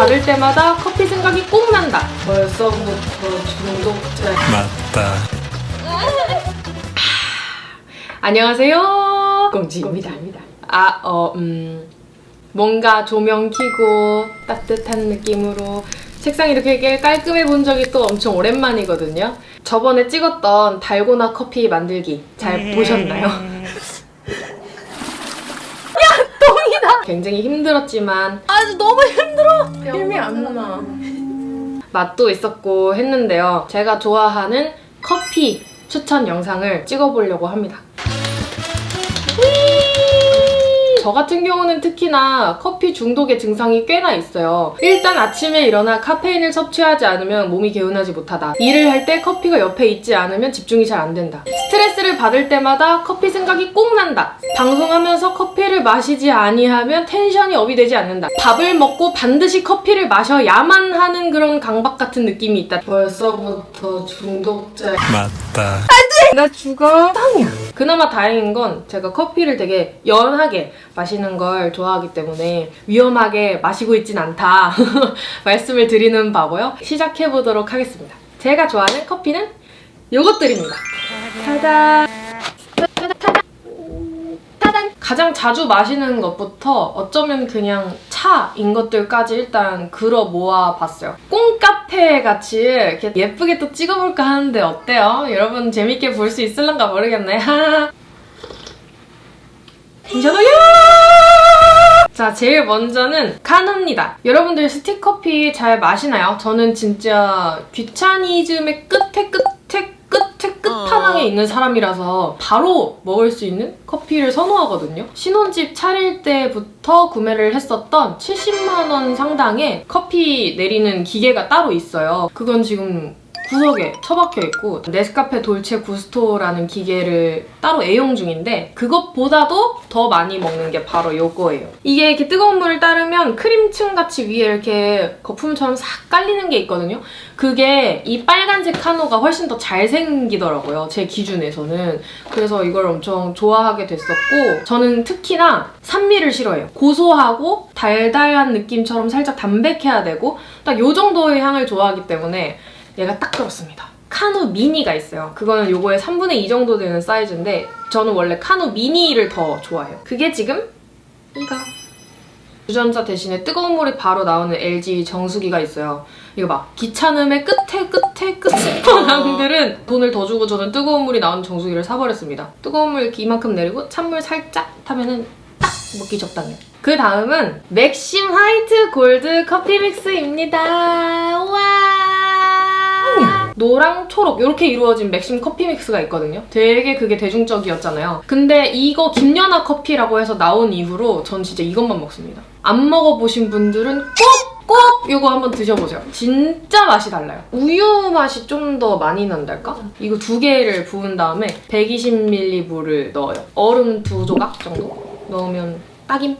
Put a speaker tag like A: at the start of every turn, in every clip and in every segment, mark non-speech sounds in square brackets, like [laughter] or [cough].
A: 받을 때마다 커피 생각이 꼭 난다. 벌써부터 중독자.
B: 맞다.
A: 안녕하세요. 공지입니다. 아, 어, 음, 뭔가 조명 켜고 따뜻한 느낌으로 책상 이렇게 깔끔해 본 적이 또 엄청 오랜만이거든요. 저번에 찍었던 달고나 커피 만들기 잘 보셨나요? [laughs] 야, 똥이다! 굉장히 힘들었지만 아, 너무 힘들어! 힘이 안 나. 맛도 있었고 했는데요. 제가 좋아하는 커피 추천 영상을 찍어보려고 합니다. 저 같은 경우는 특히나 커피 중독의 증상이 꽤나 있어요. 일단 아침에 일어나 카페인을 섭취하지 않으면 몸이 개운하지 못하다. 일을 할 때 커피가 옆에 있지 않으면 집중이 잘 안 된다. 스트레스를 받을 때마다 커피 생각이 꼭 난다. 방송하면서 커피를 마시지 아니하면 텐션이 업이 되지 않는다. 밥을 먹고 반드시 커피를 마셔야만 하는 그런 강박 같은 느낌이 있다. 벌써부터 중독자.
B: 맞다.
A: 나 죽어. 땅이야. 그나마 다행인 건 제가 커피를 되게 연하게 마시는 걸 좋아하기 때문에 위험하게 마시고 있진 않다. [laughs] 말씀을 드리는 바고요. 시작해 보도록 하겠습니다. 제가 좋아하는 커피는 요것들입니다. 타다. 가장 자주 마시는 것부터 어쩌면 그냥 차인 것들까지 일단 걸어 모아 봤어요. 꽁카페 같이 이렇게 예쁘게 또 찍어볼까 하는데 어때요? 여러분 재밌게 볼 수 있을런가 모르겠네. [laughs] 괜찮아요! 자, 제일 먼저는 카누입니다. 여러분들 스틱커피 잘 마시나요? 저는 진짜 귀차니즘의 끝에 끝에 끝판왕에 있는 사람이라서 바로 먹을 수 있는 커피를 선호하거든요. 신혼집 차릴 때부터 구매를 했었던 70만 원 상당의 커피 내리는 기계가 따로 있어요. 그건 지금 구석에 처박혀 있고 네스카페 돌체 구스토라는 기계를 따로 애용 중인데 그것보다도 더 많이 먹는 게 바로 요거예요. 이게 이렇게 뜨거운 물을 따르면 크림층 같이 위에 이렇게 거품처럼 싹 깔리는 게 있거든요. 그게 이 빨간색 카노가 훨씬 더 잘 생기더라고요. 제 기준에서는. 그래서 이걸 엄청 좋아하게 됐었고 저는 특히나 산미를 싫어해요. 고소하고 달달한 느낌처럼 살짝 담백해야 되고 딱 요 정도의 향을 좋아하기 때문에 얘가 딱 들었습니다. 카누 미니가 있어요. 그거는 요거의 3분의 2 정도 되는 사이즈인데 저는 원래 카누 미니를 더 좋아해요. 그게 지금 이거. 주전자 대신에 뜨거운 물이 바로 나오는 LG 정수기가 있어요. 이거 막 귀찮음의 끝에 끝에 끝판왕들은 돈을 더 주고 저는 뜨거운 물이 나오는 정수기를 사버렸습니다. 뜨거운 물 이만큼 내리고 찬물 살짝 타면은 딱 먹기 적당해요. 그 다음은 맥심 화이트 골드 커피 믹스입니다. 와 노랑 초록 이렇게 이루어진 맥심 커피 믹스가 있거든요. 되게 그게 대중적이었잖아요. 근데 이거 김연아 커피라고 해서 나온 이후로 전 진짜 이것만 먹습니다. 안 먹어보신 분들은 꼭! 꼭 이거 한번 드셔보세요. 진짜 맛이 달라요. 우유 맛이 좀 더 많이 난달까? 이거 두 개를 부은 다음에 120ml 물을 넣어요. 얼음 두 조각 정도 넣으면 딱임.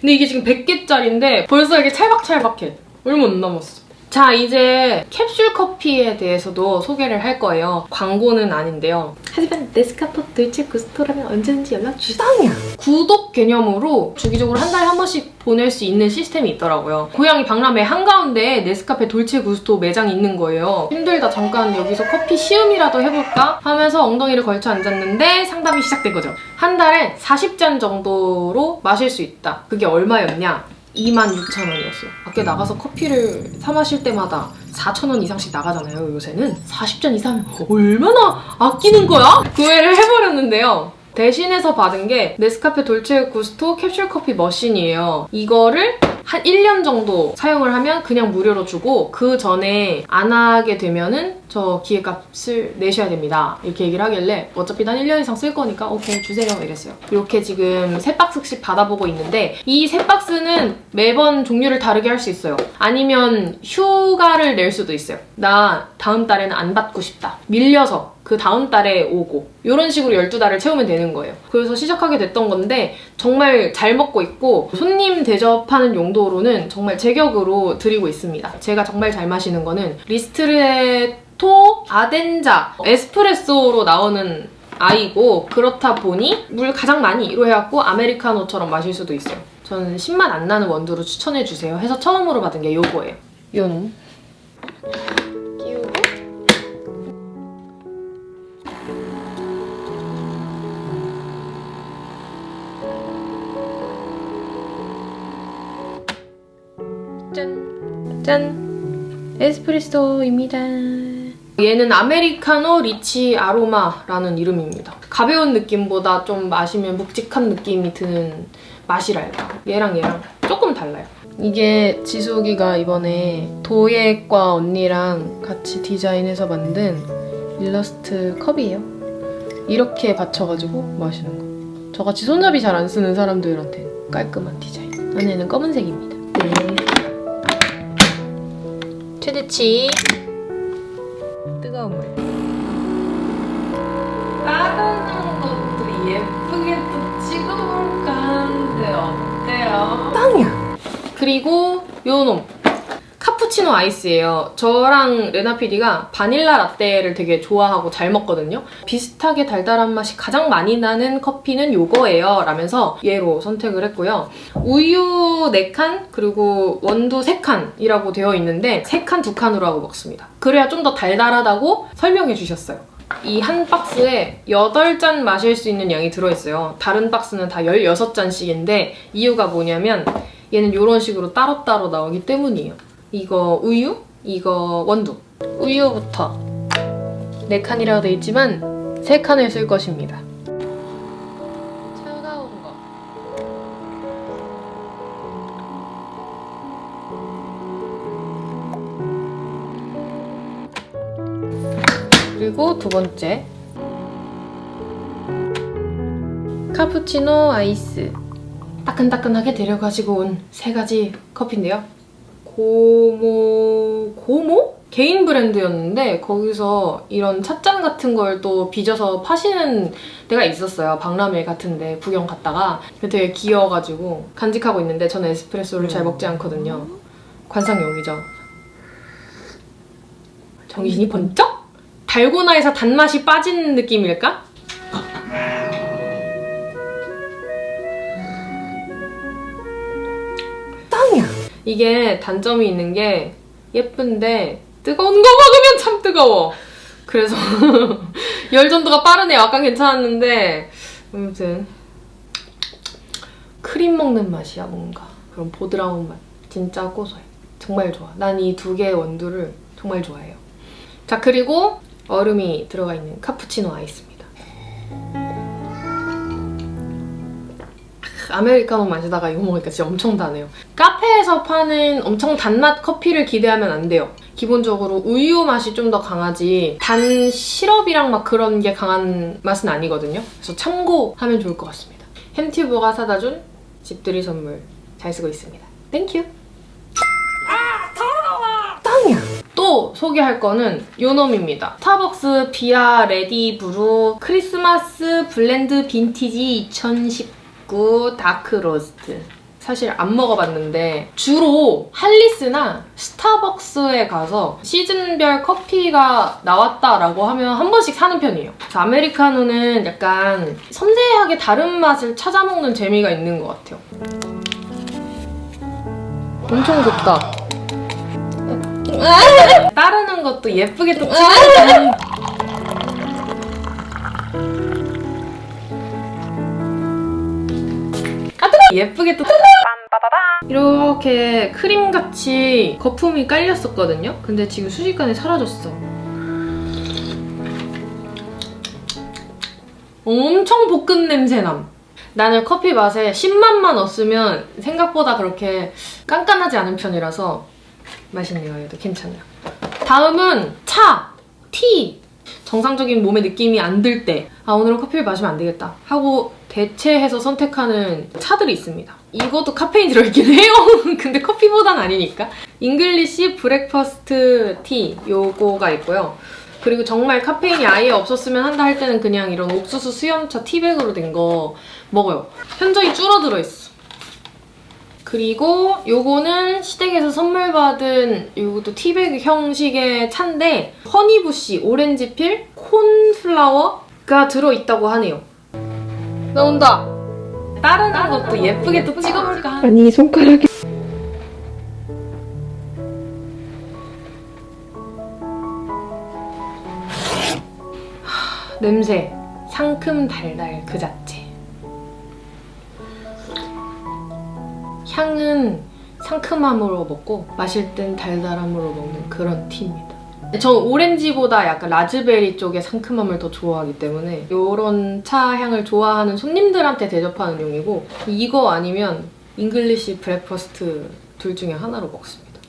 A: 근데 이게 지금 100개짜리인데 벌써 이게 찰박찰박해. 얼마 안 남았어. 자, 이제 캡슐 커피에 대해서도 소개를 할 거예요. 광고는 아닌데요. 하지만 네스카포 돌체 구스토라면 언제든지 연락 주당이야. 구독 개념으로 주기적으로 한 달에 한 번씩 보낼 수 있는 시스템이 있더라고요. 고양이 박람회 한가운데에 네스카페 돌체 구스토 매장이 있는 거예요. 힘들다 잠깐 여기서 커피 시음이라도 해볼까 하면서 엉덩이를 걸쳐 앉았는데 상담이 시작된 거죠. 한 달에 40잔 정도로 마실 수 있다. 그게 얼마였냐? 26,000원이었어요. 밖에 나가서 커피를 사 마실 때마다 4,000원 이상씩 나가잖아요, 요새는. 40잔 이상 얼마나 아끼는 거야? 구매를 해버렸는데요. 대신해서 받은 게 네스카페 돌체 구스토 캡슐 커피 머신이에요. 이거를 한 1년 정도 사용을 하면 그냥 무료로 주고 그 전에 안 하게 되면은 저 기획값을 내셔야 됩니다. 이렇게 얘기를 하길래 어차피 난 1년 이상 쓸 거니까 오케이 주세요 이랬어요. 이렇게 지금 세 박스씩 받아보고 있는데 이 세 박스는 매번 종류를 다르게 할 수 있어요. 아니면 휴가를 낼 수도 있어요. 나 다음 달에는 안 받고 싶다. 밀려서 그 다음 달에 오고 이런 식으로 12달을 채우면 되는 거예요. 그래서 시작하게 됐던 건데 정말 잘 먹고 있고 손님 대접하는 용도로는 정말 제격으로 드리고 있습니다. 제가 정말 잘 마시는 거는 리스트레토 아덴자 에스프레소로 나오는 아이고 그렇다 보니 물 가장 많이 이로 해갖고 아메리카노처럼 마실 수도 있어요. 저는 신맛 안 나는 원두로 추천해주세요 해서 처음으로 받은 게 요거예요. 요 짠! 짠! 에스프레소입니다. 얘는 아메리카노 리치 아로마라는 이름입니다. 가벼운 느낌보다 좀 마시면 묵직한 느낌이 드는 맛이랄까. 얘랑 얘랑 조금 달라요. 이게 지숙이가 이번에 도예과 언니랑 같이 디자인해서 만든 일러스트 컵이에요. 이렇게 받쳐가지고 마시는 거. 저같이 손잡이 잘 안 쓰는 사람들한테 깔끔한 디자인. 안에는 검은색입니다. 최대치 뜨거운 물. 따르는 것도 예쁘게 또 찍어볼까 하는데 어때요? 빵이야. 그리고 요놈. 카푸치노 아이스예요. 저랑 레나 PD가 바닐라 라떼를 되게 좋아하고 잘 먹거든요. 비슷하게 달달한 맛이 가장 많이 나는 커피는 요거예요. 라면서 얘로 선택을 했고요. 우유 4칸 그리고 원두 3칸이라고 되어 있는데 3칸, 2칸으로 하고 먹습니다. 그래야 좀 더 달달하다고 설명해 주셨어요. 이한 박스에 8잔 마실 수 있는 양이 들어있어요. 다른 박스는 다 16잔씩인데 이유가 뭐냐면 얘는 이런 식으로 따로따로 나오기 때문이에요. 이거 우유, 이거 원두. 우유부터 4칸이라고 되어 있지만 3칸을 쓸 것입니다. 차가운 거. 그리고 두 번째. 카푸치노 아이스. 따끈따끈하게 데려가지고 온 세 가지 커피인데요. 고모 고모? 개인 브랜드였는데 거기서 이런 찻잔 같은 걸 또 빚어서 파시는 데가 있었어요. 박람회 같은데 구경 갔다가. 되게 귀여워가지고 간직하고 있는데 저는 에스프레소를 잘 먹지 않거든요. 관상용이죠. 정신이 번쩍? 달고나에서 단맛이 빠진 느낌일까? 이게 단점이 있는 게 예쁜데 뜨거운 거 먹으면 참 뜨거워. 그래서 [laughs] 열 전도가 빠르네. 약간 괜찮았는데 아무튼 크림 먹는 맛이야 뭔가 그런 보드라운 맛. 진짜 고소해. 정말 좋아. 난 이 두 개의 원두를 정말 좋아해요. 자 그리고 얼음이 들어가 있는 카푸치노 아이스입니다. 아메리카노 마시다가 이거 먹으니까 진짜 엄청 다네요. 카페에서 파는 엄청 단맛 커피를 기대하면 안 돼요. 기본적으로 우유 맛이 좀 더 강하지 단 시럽이랑 막 그런 게 강한 맛은 아니거든요. 그래서 참고하면 좋을 것 같습니다. 햄튜브가 사다 준 집들이 선물 잘 쓰고 있습니다. 땡큐. 땅이야. 또 소개할 거는 요놈입니다. 스타벅스 비아 레디 브루 크리스마스 블렌드 빈티지 2019 다크 로스트. 사실 안 먹어봤는데 주로 할리스나 스타벅스에 가서 시즌별 커피가 나왔다라고 하면 한 번씩 사는 편이에요. 아메리카노는 약간 섬세하게 다른 맛을 찾아 먹는 재미가 있는 것 같아요. 엄청 좋다. 따르는 것도 예쁘게 또 찍어주는 [laughs] 예쁘게 또 이렇게 크림같이 거품이 깔렸었거든요? 근데 지금 순식간에 사라졌어. 엄청 볶은 냄새남. 나는 커피 맛에 10만만 없으면 생각보다 그렇게 깐깐하지 않은 편이라서 맛있네요. 얘도 괜찮아요. 다음은 차, 티. 정상적인 몸의 느낌이 안 들 때, 아, 오늘은 커피를 마시면 안 되겠다. 하고 대체해서 선택하는 차들이 있습니다. 이것도 카페인 들어있긴 해요. [laughs] 근데 커피보단 아니니까. 잉글리시 브렉퍼스트 티 요거가 있고요. 그리고 정말 카페인이 아예 없었으면 한다 할 때는 그냥 이런 옥수수 수염차 티백으로 된 거 먹어요. 현저히 줄어들어 있어. 그리고 요거는 시댁에서 선물 받은 요것도 티백 형식의 차인데 허니부시, 오렌지필, 콘플라워가 들어있다고 하네요. 나온다. 따르는 것도 예쁘게 또 찍어볼까
B: 아니 손가락이
A: 냄새 상큼 달달 그 자 향은 상큼함으로 먹고 마실 땐 달달함으로 먹는 그런 티입니다. 전 오렌지보다 약간 라즈베리 쪽의 상큼함을 더 좋아하기 때문에 이런 차 향을 좋아하는 손님들한테 대접하는 용이고 이거 아니면 잉글리시 브렉퍼스트 둘 중에 하나로 먹습니다.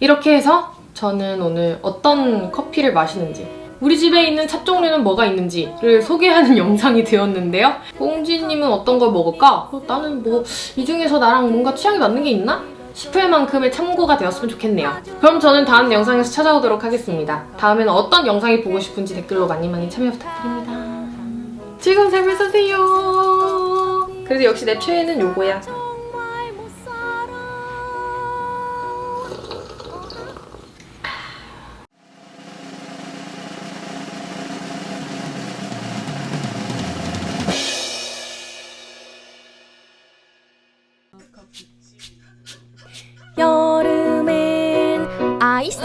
A: 이렇게 해서 저는 오늘 어떤 커피를 마시는지 우리 집에 있는 차 종류는 뭐가 있는지를 소개하는 [laughs] 영상이 되었는데요. 꽁지님은 어떤 걸 먹을까? 어, 나는 뭐 이 중에서 나랑 뭔가 취향이 맞는 게 있나? 싶을 만큼의 참고가 되었으면 좋겠네요. 그럼 저는 다음 영상에서 찾아오도록 하겠습니다. 다음에는 어떤 영상이 보고 싶은지 댓글로 많이 많이 참여 부탁드립니다. 즐거운 삶을 사세요. 그래도 역시 내 최애는 요거야.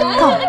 C: 아